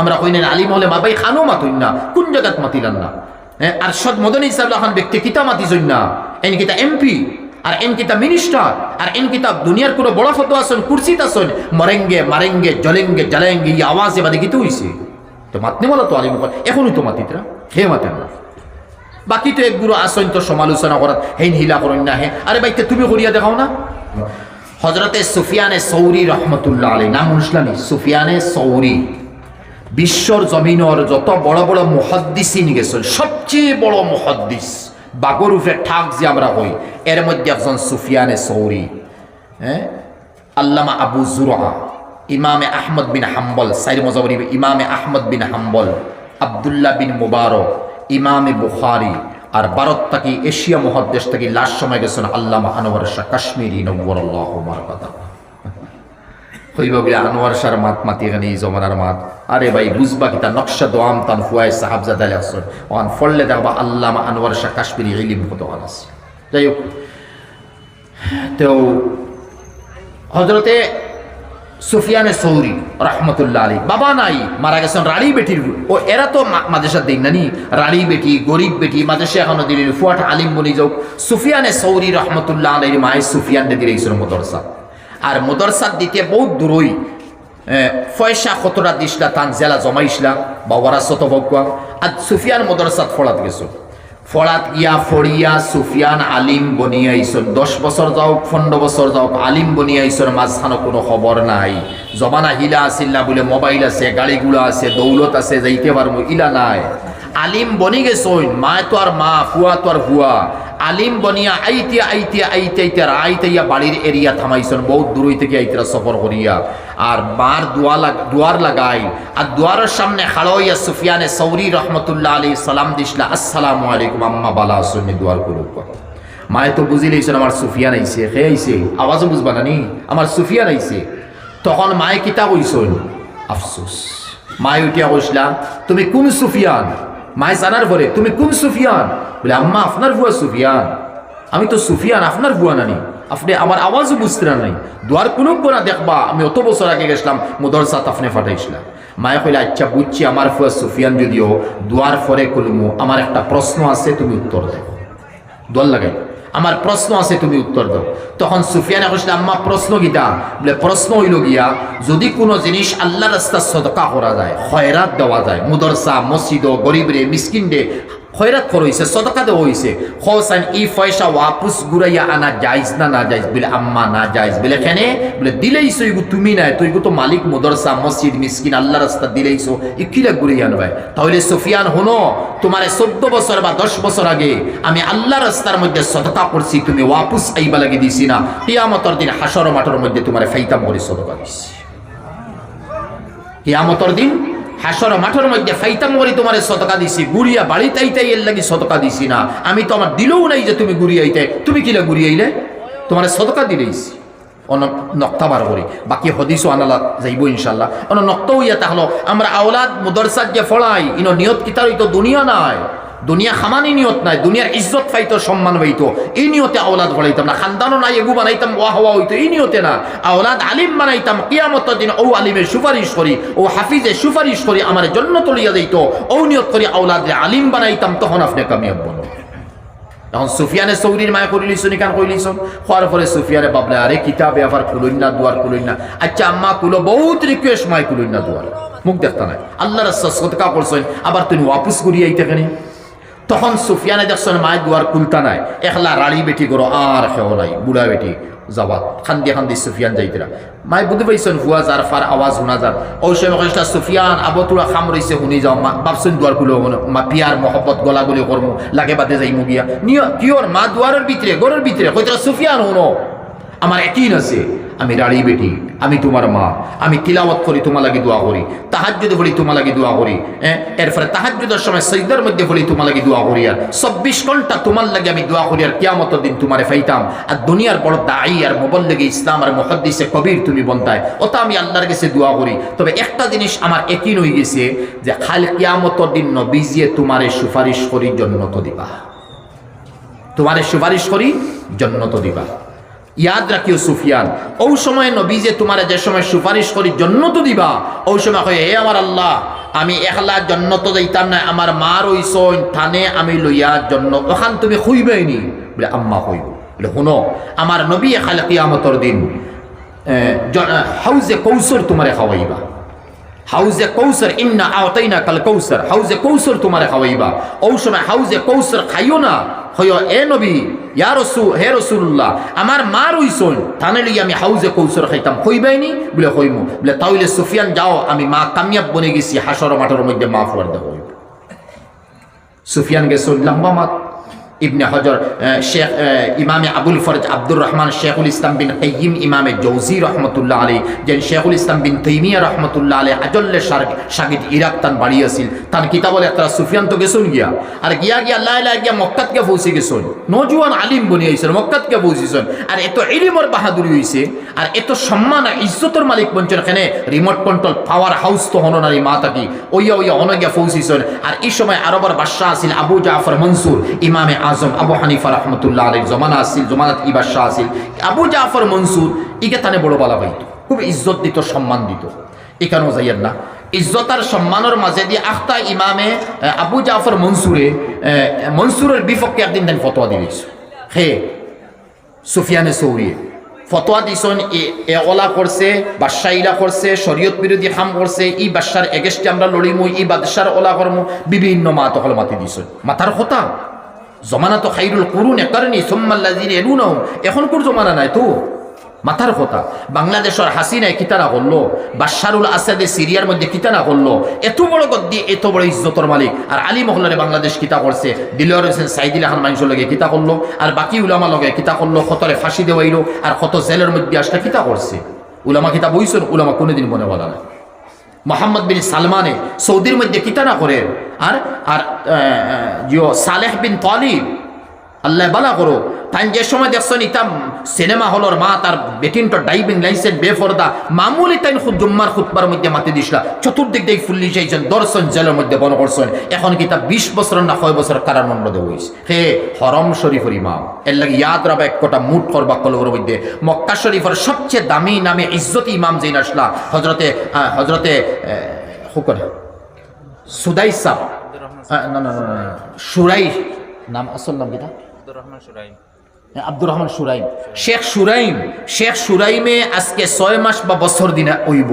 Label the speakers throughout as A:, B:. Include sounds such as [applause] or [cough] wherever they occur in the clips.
A: আমরা কইনেন আলিম হলে মা ভাই খানো মাতুন না, কোন জায়গাত মাতিলান না? হ্যাঁ আর সদ মদনী সাহেব খান ব্যক্তি কিতা মাতিছই না? এন কিতা এমপি, আর এন কিতা মিনিস্টার আর এন কিতা দুনিয়ার কোনো বড় ফটো আসন কুর্সিত আসন মরেঙ্গে, মারেঙ্গে জলেঙ্গে জ্বালেঙ্গে, এই আওয়াজে বাদে কিতে হইছে। তো মাতনে বলো তো আলিম এখনই তো মাতিতরা হে মাতেন না। বাকি তো একগুলো আসন তো সমালোচনা করাত হেন হিলা করেন না, হে। আরে বাইতে তুমি করিয়া দেখাও না। হজরতে সুফিয়ানে সৌরি রহমতুল্লাহ আলী নাম শুনলানি সুফিয়ানে সৌরি। বিশ্বর জমিনর যত বড় বড় মুহাদ্দিসিন গেছেন সবচেয়ে বড় মুহাদ্দিস বাগরুফে ঠাক যে আমরা হই, এর মধ্যে একজন সুফিয়ানে সৌরি হ্যাঁ আল্লামা আবু জুরা ইমামে আহমদ বিন হাম্বল সাইর মজাবরি ইমামে আহমদ বিন হাম্বল, আবদুল্লাহ বিন মুবারক, ইমামে বুখারি, আর ভারত থাকি এশিয়া মহাদেশ থেকে লাস্ট সময় গেছেন আল্লামা আনোয়ার শাহ কাশ্মীরি নব্বর আল্লাহ কথা হইব বলে আনোয়ার শাহর মাত মাতি এখানে এই জমানার মাত। আরে ভাই বুঝবা কি তার নকশা দোয়াম তান ফুয়াই সাহাবজাদ আলী আসর। ওখান ফললে দেখবা আল্লামা আনোয়ার শাহ কাশ্মীরি ইলিম কত আছে। যাই হোক, তো হজরতে সুফিয়ানে সৌরি রহমতুল্লাহ আলী বাবা নাই, মারা গেছেন রাড়ি বেটির ও এরা তো মা- মাদ্রাসার দিন নানি রাড়ি বেটি, গরিব বেটি, মাদ্রাসা এখনও দিলি ফুয়াট আলিম বনি যাও সুফিয়ানে সৌরি রহমতুল্লাহ আলীর মায়ের সুফিয়ানকে দিলেছিল মদরসা। আর মদরসার দিতে বহুত দূরই পয়সা কতটা দিসলা, তান জেলা জমাইছিলা বা ওরা শত ভগুয়া আর সুফিয়ান মদরসাত ফলাত গেছো। ফলাত গিয়া ফড়িয়া সুফিয়ান আলিম বনিয়া আইসন দশ বছর যাওক, পনেরো বছর যাওক, আলিম বনিয়া আইসর মাঝখানো কোনো খবর নাই। জমানা হিলা আছিল না বলে মোবাইল আছে, গাড়িগুলো আছে, দৌলত আছে, যাইতে পারব, ইলা নাই। আলিম বনি গেছইন মা তো আর মা, ফুয়া তো আর ফুয়া আলিম বনিয়া আইতে আইতে আইতে আইতে আইতেইয়া বাড়ির এরিয়া থামাইছেন, বহুত দূরই থেকে আইতরা সফর করিয়া। আর বার দোয়া দুয়ার লাগাই। আর দুয়ারের সামনে খাড়াইয়া সুফিয়ানে সৌরি রহমতুল্লাহ আলী সালাম দিসলা, আসসালামু আলাইকুম আম্মা, বালা আসুনি দুয়ার করুক মায়ে তো বুঝি লইছেন, আমার সুফিয়ান আইছে খে আইছে, আওয়াজও বুঝবা না নি? আমার সুফিয়ান আইছে। তখন মায়ে কিতা কইছেন আফসোস। মায়ে উঠিয়া কইসলা, তুমি কোন সুফিয়ান? মায়ে জানার পরে, তুমি কোন সুফিয়ান? বলে, আম্মা, আপনার ভুয়া সুফিয়ান। আমি তো সুফিয়ান, আপনার ভুয়া নানি। আপনি আমার আওয়াজও বুঝতে নাই। দুয়ার কোনো গোনা দেখবা, আমি অত বছর আগে গেছিলাম, মুদরসাত আপনি ফাটাইছিলাম মায়ে কইলে আচ্ছা বুঝছি আমার ফুয়া সুফিয়ান যদিও, দুয়ার ফরে কলমু, আমার একটা প্রশ্ন আছে, তুমি উত্তর দেবো দোয়ার লাগাই আমার প্রশ্ন আছে, তুমি উত্তর দাও। তখন সুফিয়ানে কইছিল আম্মা, প্রশ্ন গীতা বলে, প্রশ্ন হইল গিয়া, যদি কোনো জিনিস আল্লাহ রাস্তা সদকা করা যায়, খয়রাত দেওয়া যায়, মুদরসা মসজিদ গরিব রে, মিসকিন রে খয়রাত করইছে সদকা দেওয়া হইছে। খোসান, ই পয়সা ওয়াপুস ঘুরাইয়া আনা যাইজ না না যাইজ বলে আম্মা, না যাইজ বলে কেনে বলে দিলেইছো ইগু তুমি নাই তুই তো মালিক মুদরসা, মসজিদ, মিসকিন, আল্লাহ রাস্তা দিলেইছো ইকিলা ঘুরিয়ে আনবাই। তাহলে সুফিয়ান, হনো, তোমার চোদ্দ বছর বা দশ বছর আগে আমি আল্লাহ রাস্তার মধ্যে সদকা করছি, তুমি ওয়াপুস আইবা লাগি দিছি না, কিয়ামতর দিন হাসর মাঠের মধ্যে তোমার ফাইতাম করে সদকা দিছি। কিয়ামতর দিন হাসর মাঠের মধ্যে ফাইতাম করে তোমার সতকা দিছি। গুড়িয়া বাড়িতে আইতে এর লাগি সতকা দিছি না। আমি তো আমার দিলেও নাই যে তুমি গুড়িয়াইতে তুমি কিলে কিলা গুড়িয়াইলে তোমার সতকা দিলেইছি অন নক্তা বার করি। বাকি হদিসও আনালা যাইব ইনশাল্লাহ অন নক্ত হইয়া তাহলো, আমরা আওলাদ মুদরসাদ যে ফলাই ইন নিয়ত কিতার তো দুনিয়া নাই। দুনিয়া খামানি নিয়ত নাই, দুনিয়ার ইজ্জত পাইতো, সম্মান পাইতো। এই নিয়তে আওলাদ ফলাইতাম না, খানদানও নাই, এগু বানাইতাম, ওয়া হওয়া হইতো, এই নিয়তে না। আওলাদ আলিম বানাইতাম কিয়ামত দিন ও আলিমের সুপারিশ করি, ও হাফিজের সুপারিশ করি, আমার জন্য তলিয়া দিত। ও নিয়ত করি আওলাদে আলিম বানাইতাম, তখন আপনি কামিয়াব বনো। এখন সুফিয়ানে সৌরির মায়া করি লিছুন কান কই লিছুন হওয়ার পরে সুফিয়ানে বাবলে, আরে কিতাবে আবার কুলইন না, দুয়ার কুলইন না। আচ্ছা আম্মা কুলো বহুত রিকোয়েস্ট মাই কুলইন না, দুয়ার। মুখ দেখতা নাই। আল্লাহ রাস্তা সদকা করছেন, আবার তুমি ওয়াপুস করিয়ে আইতে কেন তখন সুফিয়ানে দেখছেন মায়ের দুয়ার কুলতা নাই। একলা রাড়ি বেটি করো আর খেও নাই, বুড়া বেটি যাবাত খান্দি খান্দি সুফিয়ান যাইতরা। মাই বুঝতে পাইছেন, হুয়া যার ফার আওয়াজ শোনা যার সময় কইসলা সুফিয়ান আবতুরা খাম রইছে শুনি যাও। মা বাপসুন দুয়ার কুলো মা পিয়ার মহব্বত গলা গুলি করমু লাগে বাদে যাইমু গিয়া নিয় কিয়র মা দুয়ারের ভিতরে গরের ভিতরে কইতরা, সুফিয়ান, শুনো। আমার একই আছে আমি রাড়ি বেটি, আমি তোমার মা, আমি তিলাওয়াত করি তোমার লাগি দোয়া করি, তাহাজ্জুদ বলি তোমার লাগি দোয়া করি হ্যাঁ? এরপরে তাহাজ্জুদের সময় সৈদার মধ্যে বলি তোমার লাগি দোয়া করি, আর চব্বিশ ঘণ্টা তোমার লাগে আমি দোয়া করি, আর কিয়ামত দিন তোমারে ফাইতাম আর দুনিয়ার বড় দায়ী আর মোবল লেগে ইসলাম আর মহাদ্দিসে কবির তুমি বন্তায় ওটা আমি আল্লাহর কাছে দোয়া করি। তবে একটা জিনিস আমার একই হয়ে গেছে, যে খাল কিয়ামত দিন নবীজিয়ে তোমারে সুপারিশ করি, জন্নত দিবা। তোমারে সুপারিশ করি, জন্নত দিবা। ইয়াদ রাখিও সুফিয়ান। ওই সময় নবী যে তোমার যে সময় সুপারিশ করি জন্নত দিবা, ওই সময় কয়, হে আমার আল্লাহ, আমি একলা জন্নত যাইতাম না, আমার মার ওই সৈন থানে আমি লইয়া জন্য ওখান তুমি খুইবেই নি বলে, আম্মা হইব বলে, শুনো, আমার নবী এখালে কিয়ামতর দিন হাউজে কৌসর তোমারে খাওয়াইবা। হাউজে কৌসর, ইন্না আওতাইনা কাল কৌসর। হাউজে কৌসর তোমারে খাওয়াইবা। ওই সময় হাউজে কৌসর খাইও না। হইও, এ নবী, ইয়া রসু হে রসুল্লাহ আমার মার উইসন থানে লই আমি হাউজে কৌসর খাইতাম। হইবাইনি? বলে হইমু। বলে, তাহলে সুফিয়ান, যাও, আমি মা কামিয়াব বনে গেছি, হাসর মাঠের মধ্যে মা ফুয়ার দেব সুফিয়ান গেছো লম্বা মাত ইবনে হজর শেখ ইমামে আবুল ফরজ আব্দুর রহমান শেখুল ইসলাম বিন কাইয়িম ইমামে জৌজি রহমতুল্লাহ আলী যেন শেখুল ইসলাম বিন তৈমিয়া রহমতুল্লাহ আলী আজল্লে সাগিদ ইরাক তান বাড়ি আছিল তান কিতাবলে একটা সুফিয়ান তো গেছুন গিয়া। আর গিয়া গিয়া আল্লাহ আল্লাহ গিয়া মক্কাত কে পৌঁছে গেছুন। নজুয়ান আলিম বনি আইসন মক্কাত কে পৌঁছিছন আর এত ইলিমর বাহাদুরি হইছে, আর এত সম্মান আর ইজ্জতর মালিক বঞ্চন এখানে রিমোট কন্ট্রোল পাওয়ার হাউস তো হন নারী মা তাকি ওইয়া ওইয়া অনগিয়া পৌঁছিছন আর এই সময় আরবার বাদশাহ আছিল আবু জাফর মনসুর, ইমামে আজম, আবু হানিফা রহমতুল্লাহ আলীর জমানা আছিল জমানাত ই বাদশাহ আছিল আবু জাফর মনসুর ইকে তানে বড় বালা পাইতো খুব ইজ্জত দিত, সম্মান দিত। এখানেও যাইয়ের না। ইজ্জত আর সম্মানের মাঝে দিয়ে আখতা ইমামে আবু জাফর মনসুরে মনসুরের বিপক্ষে একদিন দেন ফতোয়া দিয়েছ। হে সুফিয়ানে সৌরিয়ে ফতোয়া দিছন ওলা করছে, বাদশাহ ইলা করছে, শরীয়ত বিরোধী খাম করছে, ই বাদশার এগেস্টে আমরা লড়িমু, ই বাদশার ওলা করমু, বিভিন্ন মা তখন মাতি দিছন। মাথার কথা জমানা তো খাইরুল করুন একারণি সোম্মাল্লাজির এলু নাও এখনকার জমানা নাই তো মাথার কথা। বাংলাদেশের হাসিনায় কিতানা করল? বাশারুল আসাদে সিরিয়ার মধ্যে কিতানা করল? এত বড় গদ্দি, এত বড় ইজ্জতর মালিক। আর আলী মহল্লারে বাংলাদেশ কিতা করছে? দিলওয়ার হোসেন সাইদিল আহান মানুষের লগে কিতা করল? আর বাকি উলামা লগে কিতা করল? কতরে ফাঁসি দেওয়াইলো? আর কত জেলের মধ্যে আসলে কিতা করছে? উলামা কিতা বইছেন? উলামা কোনোদিন মনে বলা না মোহাম্মদ বিন সালমানে সৌদির মধ্যে কিতানা করে আর আর সালেহ বিন তালিব আল্লাহ বালা করো। তাই যে সময় দেখছেন ইতাম সিনেমা হলর মা, তার বেটিনটা ড্রাইভিং লাইসেন্স, বেফরদা, মামুলি তাই খুব জুম্মার খুতবার মধ্যে মাতি দিসলা চতুর্দিক দিয়ে ফুল্লি চাইছেন দর্শন জেলের মধ্যে বন করছেন। এখন কি তা বিশ বছর না ছয় বছর কারাদণ্ড দেওয়া হে, হরম শরীফর ইমাম। এর লাগে ইয়াদ রাবা এক কটা মুঠ করবা কলবর মধ্যে। মক্কা শরীফের সবচেয়ে দামি নামে ইজ্জতি ইমাম যেই আসলা হজরতে হজরতে হুকর সুদাই সাহ না না না সুরাই নাম, আসল নাম কিটা হ্যাঁ, আব্দুর রহমান সুরাইম। শেখ সুরাইম শেখ সুরাইমে আজকে ছয় মাস বা বছর দিনে ওইব।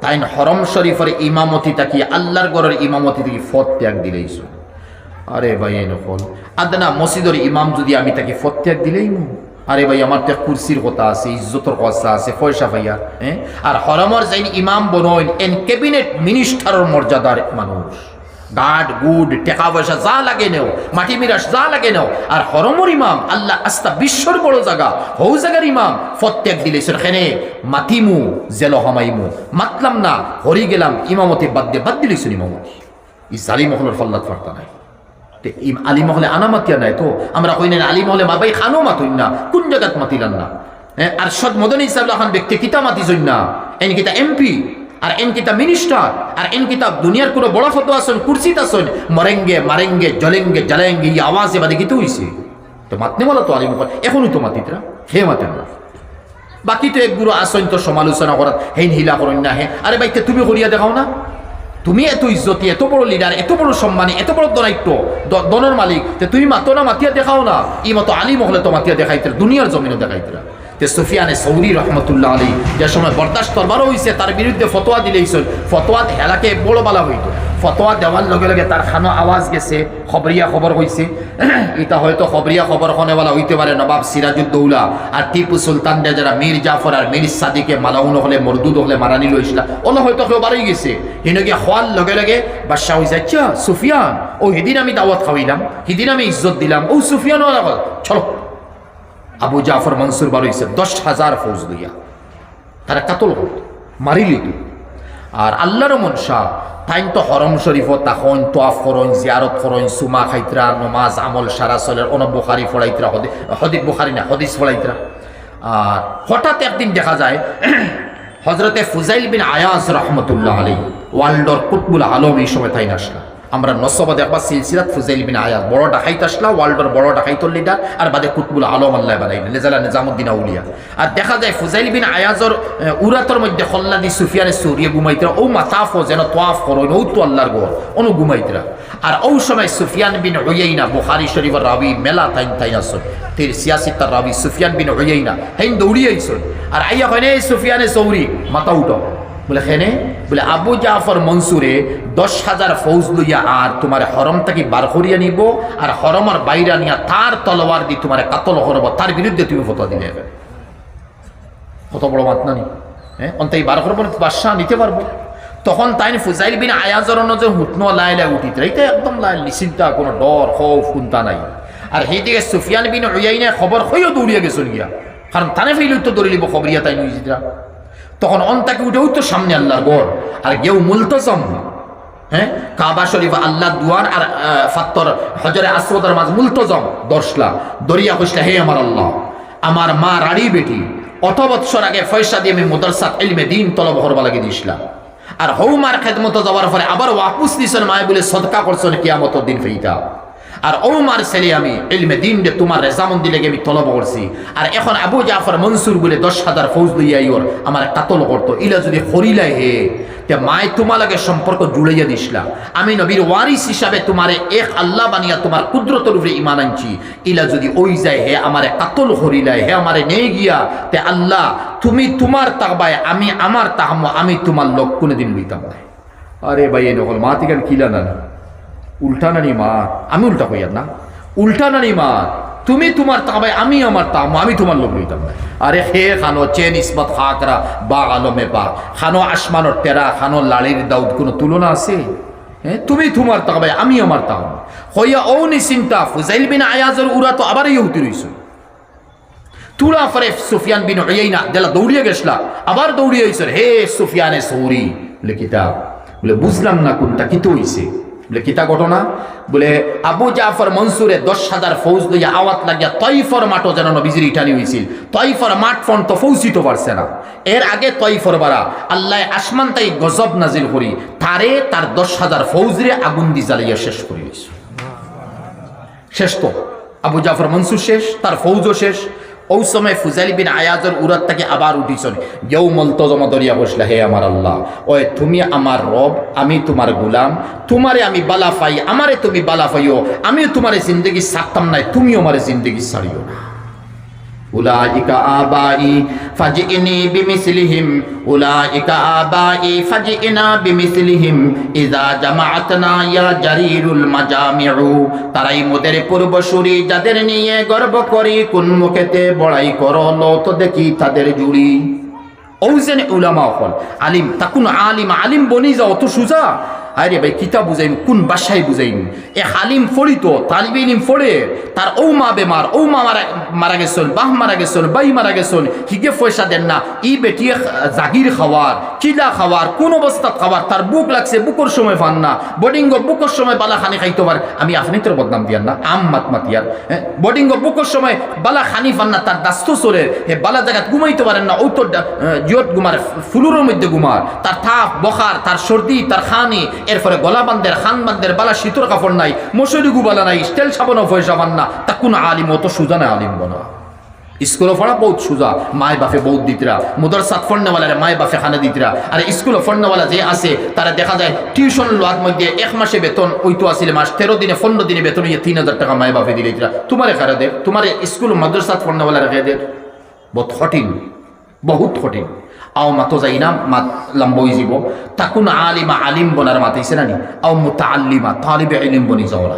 A: তাই হরম শরীফের ইমামতি তাকি আল্লাহর গড়ের ইমামতি থেকে ফত ত্যাগ আরে ভাই এই নকল। আদনা মসজিদের ইমাম যদি আমি তাকে ফত ত্যাগ দিলেই আরে ভাই আমার তো কুরসির কথা আছে ইজ্জতর কথা আছে পয়সা ভাইয়া হ্যাঁ? আর হরমর যাইন ইমাম বনইন এন ক্যাবিনেট মিনিস্টারের মর্যাদার মানুষ। গাড গুড টাকা পয়সা যা লাগে নেও মাটি মিরাস যা লাগে নেও আর হরমর ইমাম আল্লাহ আস্তা বিশ্বর বড় জায়গা হৌ জায়গার ইমাম ফত্যাগ দিলে সেখানে মাতিমু জেল হামাইমু মাতলাম না হরি গেলাম ইমামতি বাদ দিয়ে বাদ দিলিস ইমামতি ই জালি মহলের ফল্লাত ফার্তা নাই। আলী মহলে আনা মাতিয়া নাই তো আমরা কই না আলী মহলে মাবাই খানো মাতুন না কোন জায়গাত মাতিলাম না। হ্যাঁ, আর সদ মদনী ইসলাম খান ব্যক্তি কিতা মাতিছই না। এন কিতা এমপি আর এন কিতাব মিনিস্টার আর এন কিতাব দুনিয়ার কোনো বড় ফটো আসন, কুর্সিত আসন, মরেঙ্গে, মারেঙ্গে জলেঙ্গে জ্বালেঙ্গে এই আওয়াজে বাদে কিতে হইছে? তো মাতনে বলো তো আলিম এখনই তো মাতিতরা, হে মাতেন না বাকি তো একগুলো আসন তো সমালোচনা করাত, হেন হিলা করেন না হে। আরে ভাই, তে তুমি করিয়া দেখাও না। তুমি এত ইজ্জতি, এত বড় লিডার এত বড় সম্মানী, এত বড় দনাইত্য দনের মালিক তুমি মাতো না, মাতিয়া দেখাও না। ই মতো আলী মহলে তো মাতিয়া দেখাইতে দুনিয়ার জমিনে দেখাইতে তে সুফিয়ানে সৌদি রহমতুল্লাহ আলী যে সময় বরদাস্ত করবারও হয়েছে তার বিরুদ্ধে ফতোয়া দিলেইছেন ফতোয়া হেলাকে বড় বালা হইত। ফতোয়া দেওয়ার লগে লগে তার খানো আওয়াজ গেছে, খবরিয়া খবর হয়েছে এটা [clears throat] হয়তো খবরিয়া খবর খনেওয়ালা হইতে পারে, নবাব সিরাজউদ্দৌলা আর টিপু সুলতান দে যারা মীর জাফর আর মীর সাদিকে মালাউন হলে, মরদুদ হলে মারানি লইছিল ওলা হয়তো কেউ বাড়াই গেছে। হিনকে হওয়ার লগে লগে বাদশাহ হয়েছে আচ্ছা সুফিয়ান, ও সেদিন আমি দাওয়াত খাওয়াইলাম, সেদিন আমি ইজ্জত দিলাম। ও সুফিয়ান চলো। আবু জাফর মনসুর বার হয়েছে দশ হাজার ফৌজ লইয়া। তারা কাতল হত মারিলি তুই আর আল্লাহর মনসা তাইন তো হরম শরীফ তাখন তোয়াফ করন জিয়ারত করন সুমা খাইতরা, নমাজ, আমল, সারা চলের অনব বুখারি ফড়াইতরা হদিক বুখারি না, হদিস ফড়াইতরা আর হঠাৎ একদিন দেখা যায় হজরতে ফুজাইল বিন আয়াজ রহমতুল্লাহ আলী ওয়ার্ল্ডর কুতবুল আলম এই সময় তাই আসলা আমরা নসবা দেখবা সিলসিলাত ফুজাইল বিন আয়াজ বড় ডাকাইত আসলা, ওয়ার্ল্ডের বড় ডাকাইতর লিডার, আর বাদে কুতবুল আলম আল্লাহ বানাইল নেজালা নিজামুদ্দিন আউলিয়া। আর দেখা যায় ফুজাইল বিন আয়াজর উরাতর মধ্যে খল্লাদি সুফিয়ানে সৌরিয়ে ঘুমাইতরা ও মাতাফ যেন তোয়াফ করো, ও তো আল্লাহর গর অনু ঘুমাইতরা আর ও সময় সুফিয়ান বিন উয়াইনা বুখারি শরীফের রাবি মেলা তাইন তাইন আসুন তির সিয়াসি তার রাবি সুফিয়ান বিন উয়াইনা হেন দৌড়িয়ে আইসুন। আর আইয়া হয় সুফিয়ানে সৌরি, মাথা উঠো বলে খেনে বলে, আবু জাফর মনসুরে দশ হাজার ফৌজ লইয়া আর তোমার হরম থেকে বার করিয়া নিব, আর হরমর বাইরা নিয়া তার তলোয়ার দিয়ে তোমার কাতল করব তার বিরুদ্ধে তুমি ফটো দিলে। কত বড় মাত না? নি হ্যাঁ অন্তাই বার করব বাদশাহ, নিতে পারব। তখন তাই ফুজাইল বিন আয়াজর যে হুটনো লাই লাই উঠিত। এইটা একদম লাই নিশ্চিন্তা, কোনো ডর, খৌফ, কুন্তা নাই। আর সেইদিকে সুফিয়ান বিন উয়াইনে খবর হইও দৌড়িয়া গেছেন গিয়া। কারণ তানে ফেইল তো দৌড়ি লিব খবরিয়া তাই নইজিরা তখন অন্তাকে উঠে তো সামনে আল্লাহর গড়। আর কেউ মুলতসম হ্যাঁ? কাবা শরীফ আল্লাহ দুয়ার আর ফাত্তর, হজরে আসরদার মাঝ মুলতজম দর্শলা। দরিয়া কইসলা হে আমার আল্লাহ, আমার মা রাড়ি বেটি অত বৎসর আগে ফয়সা দিয়ে আমি মুদরসাত ইলমে দিন তলব হরবা লাগে দিয়েছিলাম। আর হৌমার খেদমত যাওয়ার পরে আবার ওয়াপুস দিছেন মায় বলে, সদকা করছেন কিয়ামত দিন ফেইতা? আর ওমার ছেলে আমি, ইলমে দিন রে, তোমার রেজামন দিলে আমি তলব করছি। আর এখন আবু জাফর মনসুর বলে দশ হাজার ফৌজ লইয়া ইয়র আমার কাতল করতো। ইলা যদি হরিলাই হে, তে মায় তোমালাকে সম্পর্ক জুড়াইয়া দিছিলাম আমি নবীর ওয়ারিস হিসাবে তোমারে এক আল্লাহ বানিয়া তোমার কুদরতর উপরে ইমান আনছি। ইলা যদি ওই যায় হে, আমারে কাতল হরিলাই হে, আমারে নেই গিয়া, তে আল্লাহ, তুমি তোমার তাকবায়, আমি আমার তাহম আমি তোমার লোক কোনোদিন লইতাম আরে ভাই, এই নকল মা কিলা না না। উল্টা নানি মা? আমি উল্টা কইয়ার না উল্টা নানি মা? তুমি তোমার তাবাই আমি আমার তাম আমি তোমার লোক লইতাম না। আরে হে খানো চেন ইসমত খাকরা বা আলমে বা খানো আসমানোর টেরা, খানো লাড়ির দাউদ, কোনো তুলনা আছে? হ্যাঁ তুমি তোমার তাবাই আমি আমার তাম হইয়া ও নিশ্চিন্তা ফুজাইল বিন আয়াজর উরা তো আবার ইহুতি রইছ। তুলা ফরে সুফিয়ান বিন উয়াইনা দেলা দৌড়িয়ে গেছলা, আবার দৌড়িয়ে আইসর হে সুফিয়ানে সৌরি কিতাব বলে, বুঝলাম না কোনটা, কি তো হইছে? বলে, কিতা ঘটনা? বলে, আবু জাফর মনসুরে দশ হাজার ফৌজ লইয়া আওয়াত লাগিয়া তৈফর মাঠও যেন নবীজির ইটানি হয়েছিল তৈফর মাঠ ফোন তো ফৌসিত পারছে না। এর আগে তৈফর বারা আল্লাহ আসমান তাই গজব নাজিল করি। তারে তার দশ হাজার ফৌজরে আগুন দি জ্বালিয়া শেষ করে শেষ তো। আবু জাফর মনসুর শেষ, তার ফৌজও শেষ। ওই সময় ফুজালি বিন আয়াজর উরাত থেকে আবার উঠিছন। কেউ মলতজমা দরিয়া বসলা, হে আমার আল্লাহ ও তুমি আমার রব, আমি তোমার গুলাম, তোমারে আমি বালা পাই, আমারে তুমি বালা পাইও, আমিও তোমারে জিন্দগি সারতাম নাই, তুমিও আমার জিন্দগি সারিও না। উলাইকা আবাই ফাজিনি বিমিসলিহিম, উলাইকা আবাই ফাজিনা বিমিসলিহিম, ইযা জামাআতনা ইয়া জারিরুল মাজামিউ। তারাই মোদের পূর্বসূরি, যাদের নিয়ে গর্ব করি, কোন মুখেতে বড়াই করো লো তো দেখি তাদের জুড়ি। ওজেন উলামা হল, আলিম, তাকুন আলিম আলিম বনি যাও, অত সুজা। আরে ভাই কিতা বুঝাইম, কোন বাসায় বুঝাইম? এ হালিম ফড়ি তো, তালিবে ইলিম ফড়ে, তার ও মা বেমার ও মা মারা মারা গেছন, বাহ মারা গেছন, বাই মারা গেছন, হিগে পয়সা দেন না, ই বেটি জাগির খাওয়ার, কিলা খাওয়ার, কোন অবস্থাত খাওয়ার, তার বুক লাগছে, বুকর সময় পান না বডিঙ্গ বুকর সময় বালা খানি খাইতে পার, আমি আপনি তোর বদনাম দিয়ার না, আম মাত মাতিয়ার হ্যাঁ বডিঙ্গ বুকর সময় বালা খানি পান না, তার দাস্ত চলে হে বালা জায়গাত ঘুমাইতে পারেন না ও তোর জিয়ত গুমার ফুলুরের মধ্যে গুমার তার থাপ, বখার, তার সর্দি, তার খানি এরপরে গলা বান্দের, খান বান্দের, বালা শীতর কাপড় নাই, মশুরি গুবালা নাই স্টেল সাবানো পয়সা পান না। তা কোন আলিম অত সুজা না আলিম বনা স্কুলে পড়া বহুত সুজা, মায় বাপে বহুত দিতরা। মুদর সাত ফন্ডওয়ালারে মায় বাপে খানা দিতরা। আর স্কুলে ফন্ডওয়ালা যে আছে, তারা দেখা যায় টিউশন লোয়ার মধ্যে এক মাসে বেতন ওইতো আসলে মাস তেরো দিনে, পনেরো দিনে বেতন ইয়ে তিন হাজার টাকা মায় বাপে দিলে তোমারে খারা দে তোমার স্কুল মাদ্রাসাত ফন্ডওয়ালা রেখে দে বহুত কঠিন বহুত কঠিন। আও মাতো যাই না মাত লম্বই যাব তাকুন আলিমা আলিম বনার মাতাইছে না নি আও মুতা আলিমা তালিবে আলিম বনি যাওয়া